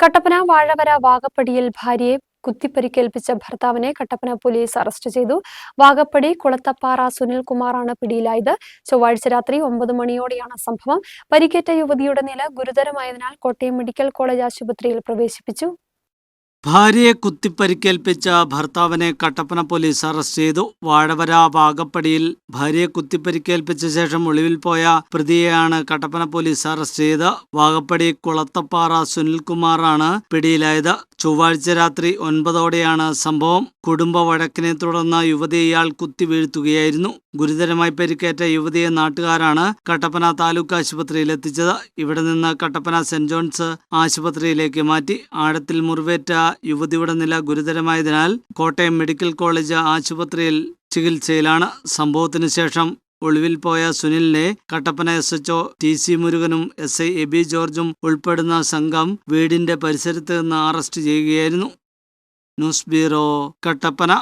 കട്ടപ്പന വാഴവര വാഗപ്പടിയിൽ ഭാര്യയെ കുത്തിപ്പരിക്കേൽപ്പിച്ച ഭർത്താവിനെ Kattappana police arrest ചെയ്തു. വാഗപ്പടി കുളത്തപ്പാറ സുനിൽകുമാറാണ് പിടിയിലായത്. ചൊവ്വാഴ്ച രാത്രി ഒമ്പത് മണിയോടെയാണ് സംഭവം. പരിക്കേറ്റ യുവതിയുടെ നില ഗുരുതരമായതിനാൽ കോട്ടയം മെഡിക്കൽ കോളേജ് ആശുപത്രിയിൽ പ്രവേശിപ്പിച്ചു. ഭാര്യയെ കുത്തിപ്പരിക്കേൽപ്പിച്ച ഭർത്താവിനെ കട്ടപ്പന പോലീസ് അറസ്റ്റ് ചെയ്തു. വാഴവര വാഗപ്പടിയിൽ ഭാര്യയെ കുത്തിപ്പരിക്കേൽപ്പിച്ച ശേഷം ഒളിവിൽ പോയ പ്രതിയെയാണ് കട്ടപ്പന പോലീസ് അറസ്റ്റ് ചെയ്ത്. വാഗപ്പടി കുളത്തപ്പാറ സുനിൽകുമാറാണ് പിടിയിലായത്. ചൊവ്വാഴ്ച രാത്രി ഒൻപതോടെയാണ് സംഭവം. കുടുംബ വഴക്കിനെ തുടർന്ന് യുവതിയെ ഇയാൾ കുത്തി വീഴ്ത്തുകയായിരുന്നു. ഗുരുതരമായി പരിക്കേറ്റ യുവതിയെ നാട്ടുകാരാണ് കട്ടപ്പന താലൂക്ക് ആശുപത്രിയിൽ എത്തിച്ചത്. ഇവിടെ നിന്ന് കട്ടപ്പന സെന്റ് ജോൺസ് ആശുപത്രിയിലേക്ക് മാറ്റി. ആഴത്തിൽ മുറിവേറ്റ യുവതിയുടെ നില ഗുരുതരമായതിനാൽ കോട്ടയം മെഡിക്കൽ കോളേജ് ആശുപത്രിയിൽ ചികിത്സയിലാണ്. സംഭവത്തിന് ശേഷം ഒളിവിൽ പോയ സുനിലിനെ Kattappana S H T C മുരുകനും S I AB ജോർജും ഉൾപ്പെടുന്ന സംഘം വീടിന്റെ പരിസരത്ത് നിന്ന് അറസ്റ്റ് ചെയ്യുകയായിരുന്നു. News bureau Kattappana.